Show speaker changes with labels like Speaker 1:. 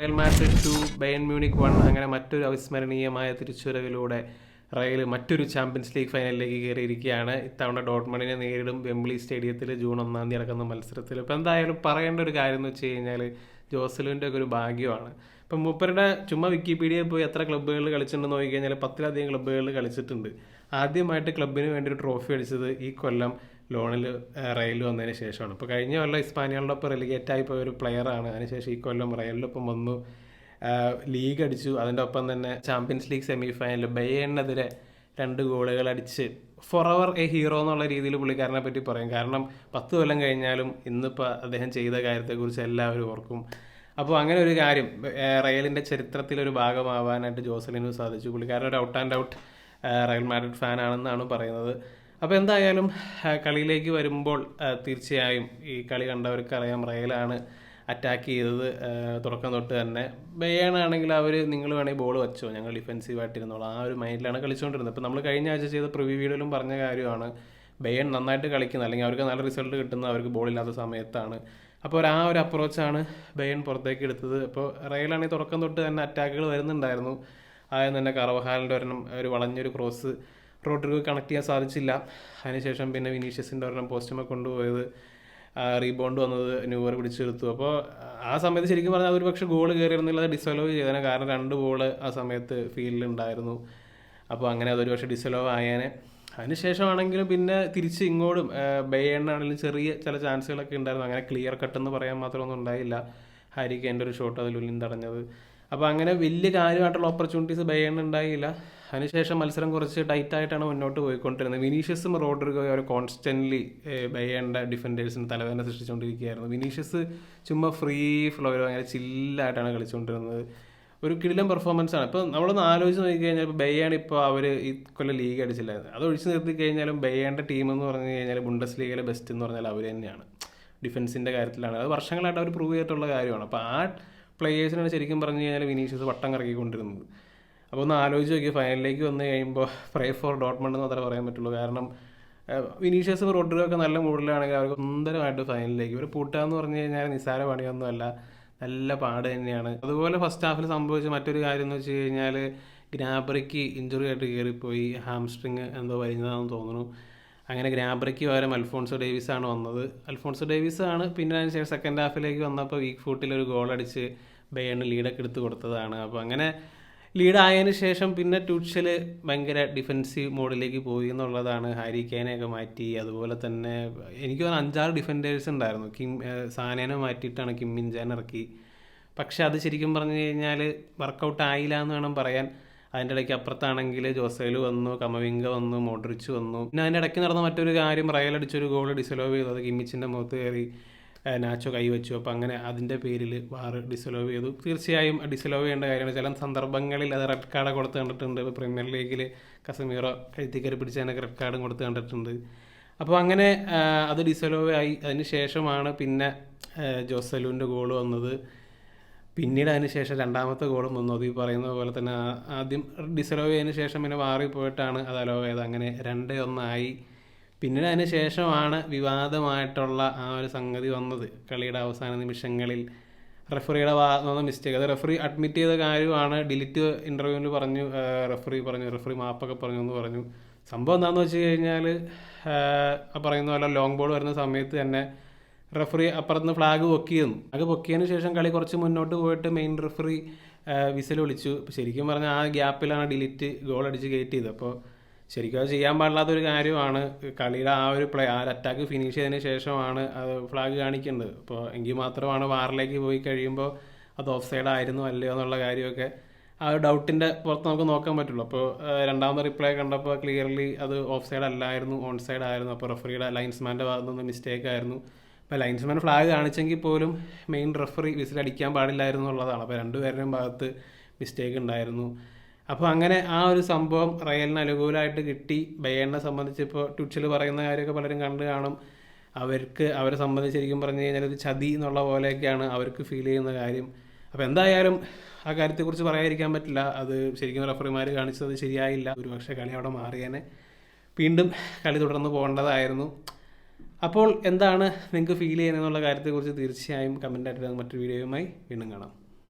Speaker 1: Real Madrid two Bayern Munich one അങ്ങനെ മറ്റൊരു അവിസ്മരണീയമായ തിരിച്ചുവരവിലൂടെ റയൽ മറ്റൊരു ചാമ്പ്യൻസ് ലീഗ് ഫൈനലിലേക്ക് കയറിയിരിക്കുകയാണ്. ഇത്തവണ ഡോട്ട്മണിനെ നേരിടും വെംബ്ലി സ്റ്റേഡിയത്തിൽ ജൂൺ ഒന്നാം തീയതി നടക്കുന്ന മത്സരത്തിൽ ഇപ്പോൾ എന്തായാലും പറയേണ്ട ഒരു കാര്യം എന്ന് വെച്ച് കഴിഞ്ഞാൽ ജോസലുവിന്റെ ഒക്കെ ഒരു ഭാഗ്യമാണ്. ഇപ്പം മൂപ്പരുടെ ചുമ്മാ വിക്കിപീഡിയയിൽ പോയി എത്ര ക്ലബ്ബുകളിൽ കളിച്ചിട്ടുണ്ടെന്ന് നോക്കി കഴിഞ്ഞാൽ പത്തിലധികം ക്ലബ്ബുകളിൽ കളിച്ചിട്ടുണ്ട്. ആദ്യമായിട്ട് ക്ലബിന് വേണ്ടി ഒരു ട്രോഫി അടിച്ചത് ഈ കൊല്ലം ലോണിൽ റയലിൽ വന്നതിന് ശേഷമാണ്. ഇപ്പോൾ കഴിഞ്ഞ കൊല്ലം ഇസ്പാനിയോടൊപ്പം റെലിഗേറ്റ് ആയി പോയ ഒരു പ്ലെയറാണ് അതിനുശേഷം ഈ കൊല്ലം റയലിനൊപ്പം വന്നു. ലീഗ് അടിച്ചു. അതിന്റെ ഒപ്പം തന്നെ ചാമ്പ്യൻസ് ലീഗ് സെമി ഫൈനലിൽ ബയ്യനെതിരെ രണ്ട് ഗോളുകൾ അടിച്ച് ഫോർ ഫോറവർ എ ഹീറോ എന്നുള്ള രീതിയിൽ പുള്ളിക്കാരനെ പറ്റി പറയും. കാരണം പത്ത് കൊല്ലം കഴിഞ്ഞാലും ഇന്നിപ്പോൾ അദ്ദേഹം ചെയ്ത കാര്യത്തെക്കുറിച്ച് എല്ലാവരും ഓർക്കും. അപ്പോൾ അങ്ങനെ ഒരു കാര്യം റയലിന്റെ ചരിത്രത്തിലൊരു ഭാഗമാവാനായിട്ട് ജോസലിന് സാധിച്ചു. പുള്ളിക്കാരൻ ഒരു out and out real Madrid ഫാനാണെന്നാണ് പറയുന്നത്. അപ്പോൾ എന്തായാലും കളിയിലേക്ക് വരുമ്പോൾ തീർച്ചയായും ഈ കളി കണ്ടവർക്ക് അറിയാം റയലാണ് അറ്റാക്ക് ചെയ്തത് തുടക്കം തൊട്ട് തന്നെ. ബേണാണെങ്കിൽ അവർ നിങ്ങൾ വേണമെങ്കിൽ ബോൾ വെച്ചോ? ഞങ്ങൾ ഡിഫെൻസീവായിട്ടിരുന്നോളാം ആ ഒരു മൈൻഡിലാണ് കളിച്ചുകൊണ്ടിരുന്നത്. അപ്പോൾ നമ്മൾ കഴിഞ്ഞ ആഴ്ച ചെയ്ത പ്രിവ്യൂ വീഡിയോയിലും പറഞ്ഞ കാര്യമാണ് ബെയൺ നന്നായിട്ട് കളിക്കുന്നത് അല്ലെങ്കിൽ അവർക്ക് നല്ല റിസൾട്ട് കിട്ടുന്ന അവർക്ക് ബോളില്ലാത്ത സമയത്താണ്. അപ്പോൾ ആ ഒരു അപ്രോച്ചാണ് ബെയൺ പുറത്തേക്ക് എടുത്തത്. അപ്പോൾ റയലാണെങ്കിൽ തുടക്കം തൊട്ട് തന്നെ അറ്റാക്കുകൾ വരുന്നുണ്ടായിരുന്നു. ആദ്യം തന്നെ കറവഹാലിന്റെ ഒരെണ്ണം ഒരു വളഞ്ഞൊരു ക്രോസ് റോഡ്രിഗോ കണക്ട് ചെയ്യാൻ സാധിച്ചില്ല. അതിനുശേഷം പിന്നെ വിനീഷ്യസിന്റെ ഒരെണ്ണം പോസ്റ്റുമൊക്കെ കൊണ്ടുപോയത്. റീബൗണ്ട് വന്നത് ന്യൂവർ പിടിച്ചെടുത്തു. അപ്പോൾ ആ സമയത്ത് ശരിക്കും പറഞ്ഞാൽ ഒരു പക്ഷേ ഗോൾ കയറിയിരുന്നില്ല അത് ഡിസലോ ചെയ്തേനെ കാരണം രണ്ട് ഗോൾ ആ സമയത്ത് ഫീൽഡിൽ ഉണ്ടായിരുന്നു അപ്പോൾ അങ്ങനെ അതൊരു പക്ഷേ ഡിസലോ ആയേനെ. അതിനുശേഷമാണെങ്കിലും പിന്നെ തിരിച്ച് ഇങ്ങോട്ടും ബെയ്യണ്ണാണെങ്കിലും ചെറിയ ചില ചാൻസുകളൊക്കെ ഉണ്ടായിരുന്നു. അങ്ങനെ ക്ലിയർ കട്ട് എന്ന് പറയാൻ മാത്രമൊന്നും ഉണ്ടായില്ല. ഹാരിക്ക് എന്റെ ഒരു ഷോട്ട് അതിൽ ഉള്ളിൽ തടഞ്ഞത് അപ്പോൾ അങ്ങനെ വലിയ കാര്യമായിട്ടുള്ള ഓപ്പർച്യൂണിറ്റീസ് ബയ്യണ്ണ ഉണ്ടായില്ല. അതിനുശേഷം മത്സരം കുറച്ച് ടൈറ്റ് ആയിട്ടാണ് മുന്നോട്ട് പോയിക്കൊണ്ടിരുന്നത്. വിനീഷ്യസും റോഡ്രിഗോയും അവർ കോൺസ്റ്റന്റ്ലി ബയ്യേണ്ട ഡിഫൻഡേഴ്സിന് തലവേദന സൃഷ്ടിച്ചുകൊണ്ടിരിക്കുകയായിരുന്നു. വിനീഷ്യസ് ചുമ്മാ ഫ്രീ ഫ്ലോ ഭയങ്കര ചില്ലായിട്ടാണ് കളിച്ചുകൊണ്ടിരുന്നത്. ഒരു കിടിലം പെർഫോമൻസ് ആണ്. ഇപ്പോൾ നമ്മളൊന്ന് ആലോചിച്ച് നോക്കിക്കഴിഞ്ഞാൽ ഇപ്പോൾ ബെയ്യാണ് ഇപ്പോൾ അവർ ഈ കൊല്ലം ലീഗ് അടിച്ചില്ലായിരുന്നു. അത് ഒഴിച്ച് നിർത്തി കഴിഞ്ഞാലും ബെയ്യേണ്ട ടീം എന്ന് പറഞ്ഞു കഴിഞ്ഞാൽ ബുണ്ടസ് ലീഗിലെ ബെസ്റ്റ് എന്ന് പറഞ്ഞാൽ അവർ തന്നെയാണ്. ഡിഫൻസിന്റെ കാര്യത്തിലാണ്. അത് വർഷങ്ങളായിട്ട് അവർ പ്രൂവ് ചെയ്തിട്ടുള്ള കാര്യമാണ്. അപ്പോൾ ആ പ്ലേയേഴ്സിനാണ് ശരിക്കും പറഞ്ഞു കഴിഞ്ഞാൽ വിനീഷ്യസ് വട്ടം കറക്കിക്കൊണ്ടിരുന്നത്. അപ്പോൾ ഒന്ന് ആലോചിച്ച് നോക്കി ഫൈനലിലേക്ക് വന്നു കഴിയുമ്പോൾ പ്രേ ഫോർ ഡോട്ട്മണ്ട് എന്ന് മാത്രമേ പറയാൻ പറ്റുള്ളൂ. കാരണം വിനീഷ്യസും റോഡ്രിഗോ ഒക്കെ നല്ല മൂഡിലാണെങ്കിൽ അവർക്ക് സുന്ദരമായിട്ട് ഫൈനലിലേക്ക് ഒരു പൂട്ടാന്ന് പറഞ്ഞു കഴിഞ്ഞാൽ നിസ്സാര പണിയൊന്നുമല്ല. നല്ല പാട് തന്നെയാണ്. അതുപോലെ ഫസ്റ്റ് ഹാഫിൽ സംഭവിച്ച മറ്റൊരു കാര്യം എന്ന് വെച്ച് കഴിഞ്ഞാൽ ഗ്രാബറിക്ക് ഇഞ്ചുറി ആയിട്ട് കയറിപ്പോയി ഹാംസ്ട്രിങ് എന്തോ വരുന്നതാണെന്ന് തോന്നുന്നു. അങ്ങനെ ഗ്രാബറിക്ക് പകരം അൽഫോൺസോ ഡേവിസ് ആണ് വന്നത്. അൽഫോൺസോ ഡേവിസ് ആണ് പിന്നെ അതിനുശേഷം സെക്കൻഡ് ഹാഫിലേക്ക് വന്നപ്പോൾ വീക്ക് ഫൂട്ടിൽ ഒരു ഗോൾ അടിച്ച് ബെയ്യണ് ലീഡൊക്കെ എടുത്ത് കൊടുത്തതാണ്. അപ്പോൾ അങ്ങനെ ലീഡ് ആയതിനു ശേഷം പിന്നെ ട്യൂഷൽ ഭയങ്കര ഡിഫൻസീവ് മോഡിലേക്ക് പോയി എന്നുള്ളതാണ് ഹാരി കേനെയൊക്കെ മാറ്റി. അതുപോലെ തന്നെ എനിക്ക് തോന്നുന്നു അഞ്ചാറ് ഡിഫൻഡേഴ്സ് ഉണ്ടായിരുന്നു. കിം സാനേനെ മാറ്റിയിട്ടാണ് കിം മിൻജാൻ ഇറക്കി. പക്ഷെ അത് ശരിക്കും പറഞ്ഞു കഴിഞ്ഞാൽ വർക്കൗട്ട് ആയില്ല എന്ന് വേണം പറയാൻ. അതിന്റെ ഇടയ്ക്ക് അപ്പുറത്താണെങ്കിൽ ജോസേൽ വന്നു കമവിംഗ വന്നു മോഡ്രിച്ച് വന്നു. പിന്നെ അതിന്റെ ഇടയ്ക്ക് നടന്ന മറ്റൊരു കാര്യം റയൽ അടിച്ചൊരു ഗോൾ ഡിസലോവ് ചെയ്തു അത് കിമ്മിച്ചിന്റെ മുഖത്ത് കയറി. നാച്ചോ കൈവച്ചു അപ്പോൾ അങ്ങനെ അതിന്റെ പേരിൽ വാർ ഡിസലോവ് ചെയ്തു. തീർച്ചയായും ഡിസലോവ് ചെയ്യേണ്ട കാര്യമാണ്. ചില സന്ദർഭങ്ങളിൽ അത് റെഡ് കാർഡ് കൊടുത്ത് കണ്ടിട്ടുണ്ട്. ഇപ്പോൾ പ്രീമിയർ ലീഗിൽ കസമീറോ കഴുത്തിക്കറി പിടിച്ചതിനൊക്കെ റെഡ് കാർഡും കൊടുത്ത് കണ്ടിട്ടുണ്ട്. അപ്പോൾ അങ്ങനെ അത് ഡിസലോവ് ആയി. അതിന് ശേഷമാണ് പിന്നെ ജോസലുവിന്റെ ഗോൾ വന്നത്. പിന്നീട് അതിന് ശേഷം രണ്ടാമത്തെ ഗോളും വന്നു. അത് ഈ പറയുന്ന പോലെ തന്നെ ആദ്യം ഡിസലോവ് ചെയ്തതിന് ശേഷം പിന്നെ വാറി പോയിട്ടാണ് അത് അലോവ് ചെയ്തത്. അങ്ങനെ രണ്ടേ ഒന്നായി. പിന്നീട് അതിന് ശേഷമാണ് വിവാദമായിട്ടുള്ള ആ ഒരു സംഗതി വന്നത്. കളിയുടെ അവസാന നിമിഷങ്ങളിൽ റെഫറിയുടെ ഭാഗത്തുനിന്ന് മിസ്റ്റേക്ക് അത് റെഫറി അഡ്മിറ്റ് ചെയ്ത കാര്യമാണ്. ഡിലിറ്റ് ഇന്റർവ്യൂവിൽ പറഞ്ഞു റെഫറി പറഞ്ഞു റെഫറി മാപ്പൊക്കെ പറഞ്ഞു എന്ന് പറഞ്ഞു. സംഭവം എന്താണെന്ന് വെച്ച് കഴിഞ്ഞാൽ പറയുന്ന പോലെ ലോങ് ബോൾ വരുന്ന സമയത്ത് തന്നെ റെഫറി അപ്പുറത്തുനിന്ന് ഫ്ലാഗ് പൊക്കിയിരുന്നു. അത് പൊക്കിയതിന് ശേഷം കളി കുറച്ച് മുന്നോട്ട് പോയിട്ട് മെയിൻ റെഫറി വിസിൽ വിളിച്ചു. ശരിക്കും പറഞ്ഞാൽ ആ ഗ്യാപ്പിലാണ് ഡിലിറ്റ് ഗോൾ അടിച്ച് കയറ്റിയത് അപ്പോൾ ശരിക്കും അത് ചെയ്യാൻ പാടില്ലാത്തൊരു കാര്യമാണ്. കളിയുടെ ആ ഒരു പ്ലേ ആ ഒരു അറ്റാക്ക് ഫിനിഷ് ചെയ്തതിന് ശേഷമാണ് അത് ഫ്ലാഗ് കാണിക്കേണ്ടത് അപ്പോൾ എങ്കിൽ മാത്രമാണ് വാറിലേക്ക് പോയി കഴിയുമ്പോൾ അത് ഓഫ് സൈഡ് ആയിരുന്നു അല്ലയോ എന്നുള്ള കാര്യമൊക്കെ ആ ഒരു ഡൗട്ടിന്റെ പുറത്ത് നമുക്ക് നോക്കാൻ പറ്റുള്ളൂ. അപ്പോൾ രണ്ടാമത്തെ റിപ്ലൈ കണ്ടപ്പോൾ ക്ലിയർലി അത് ഓഫ് സൈഡ് അല്ലായിരുന്നു ഓൺ സൈഡ് ആയിരുന്നു. അപ്പോൾ റെഫറിയുടെ ലൈൻസ്മാന്റെ ഭാഗത്തു നിന്ന് മിസ്റ്റേക്ക് ആയിരുന്നു. അപ്പോൾ ലൈൻസ്മാൻ ഫ്ലാഗ് കാണിച്ചെങ്കിൽ പോലും മെയിൻ റെഫറി വിസിൽ അടിക്കാൻ പാടില്ലായിരുന്നു എന്നുള്ളതാണ്. അപ്പോൾ രണ്ടുപേരുടെയും ഭാഗത്ത് മിസ്റ്റേക്ക് ഉണ്ടായിരുന്നു. അപ്പോൾ അങ്ങനെ ആ ഒരു സംഭവം റയലിന് അനുകൂലമായിട്ട് കിട്ടി. ബയേണിനെ സംബന്ധിച്ച് ഇപ്പോൾ ട്വിച്ചിൽ പറയുന്ന കാര്യമൊക്കെ പലരും കണ്ടു കാണും. അവർക്ക് അവരെ സംബന്ധിച്ച് ശരിക്കും പറഞ്ഞു കഴിഞ്ഞാൽ ഒരു ചതി എന്നുള്ള പോലെയൊക്കെയാണ് അവർക്ക് ഫീൽ ചെയ്യുന്ന കാര്യം. അപ്പോൾ എന്തായാലും ആ കാര്യത്തെക്കുറിച്ച് പറയാതിരിക്കാൻ പറ്റില്ല. അത് ശരിക്കും റഫറിമാർ കാണിച്ചത് ശരിയായില്ല. ഒരു പക്ഷേ കളി അവിടെ മാറിയേനെ. വീണ്ടും കളി തുടർന്ന് പോകേണ്ടതായിരുന്നു. അപ്പോൾ എന്താണ് നിങ്ങൾക്ക് ഫീൽ ചെയ്യുന്നതെന്നുള്ള കാര്യത്തെക്കുറിച്ച് തീർച്ചയായും കമന്റ് ആയിട്ട് മറ്റൊരു വീഡിയോയുമായി വീണ്ടും കാണാം.